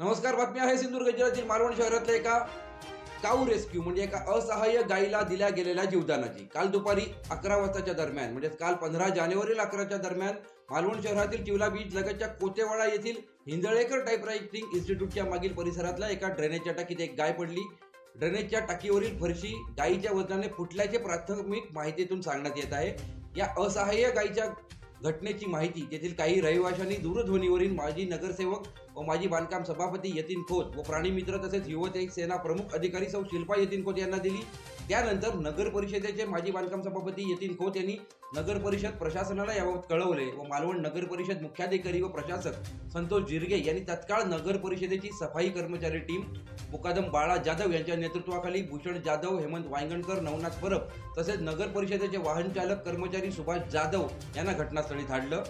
नमस्कार बातमी आहे सिंधुदुर्ग जिल्ह्यातील मालवण शहरातल्या एका काऊ रेस्क्यू म्हणजे एका असहाय्य गायीला दिल्या गेलेल्या जीवदानाची. काल दुपारी अकरा वाजताच्या दरम्यान म्हणजे काल पंधरा जानेवारीला अकराच्या दरम्यान मालवण शहरातील चिवला बीच लगतच्या कोतेवाडा येथील हिंदळेकर टाईपरायटिंग इन्स्टिट्यूटच्या मागील परिसरातल्या एका ड्रेनेजच्या टाकीत एक गाय पडली. ड्रेनेजच्या टाकीवरील फरशी गायीच्या वजनाने फुटल्याचे प्राथमिक माहितीतून सांगण्यात येत आहे. या असहाय्य गायीच्या घटनेची माहिती. तेथील काही रहिवाशांनी दूरध्वनीवरील माजी नगरसेवक व माजी बांधकाम सभापती यतीन खोत व प्राणीमित्र तसेच युवते सेना प्रमुख अधिकारी सौ शिल्पा यतीन खोत यांना दिली. त्यानंतर नगर परिषदेचे माजी बांधकाम सभापती यतीन खोत यांनी नगर परिषद प्रशासनाला याबाबत कळवले व मालवण नगर परिषद मुख्याधिकारी व प्रशासक संतोष जिरगे यांनी तत्काळ नगर परिषदेची सफाई कर्मचारी टीम मुकादम बाळा जाधव यांच्या नेतृत्वाखाली भूषण जाधव हेमंत वायंगणकर नवनाथ परब तसेच नगर परिषदेचे वाहन चालक कर्मचारी सुभाष जाधव यांना घटनास्थळी धाडलं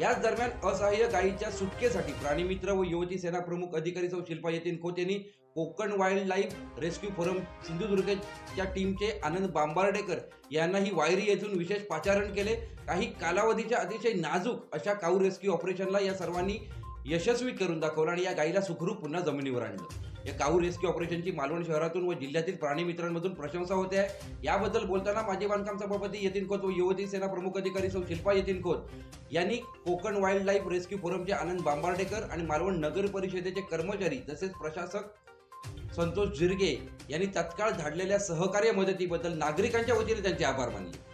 याच दरम्यान असहाय्य गायीच्या सुटकेसाठी प्राणीमित्र व युवती सेना प्रमुख अधिकारी सौ शिल्पा यतीन खोत यांनी Konkan wild life rescue forum सिंधुदुर्गच्या टीमचे आनंद बांबार्डेकर यांनाही वायरी येथून विशेष पाचारण केले. काही कालावधीच्या अतिशय नाजूक अशा काऊ रेस्क्यू ऑपरेशनला या सर्वांनी यशस्वी करून दाखवलं आणि या गायीला सुखरूप पुन्हा जमिनीवर आणलं. या काऊ रेस्क्यू ऑपरेशनची मालवण शहरातून व जिल्ह्यातील प्राणी मित्रांमधून प्रशंसा होते आहे. याबद्दल बोलताना माजी बांधकाम सभापती यतीन खोत व युवती सेना प्रमुख अधिकारी सौ शिल्पा यतीन खोत यांनी कोकण वाईल्ड लाईफ रेस्क्यू फोरमचे आनंद बांबार्डेकर आणि मालवण नगर परिषदेचे कर्मचारी तसेच प्रशासक संतोष जिरगे यांनी तत्काळ धाडलेल्या सहकार्य मदतीबद्दल नागरिकांच्या वतीने त्यांचे आभार मानले.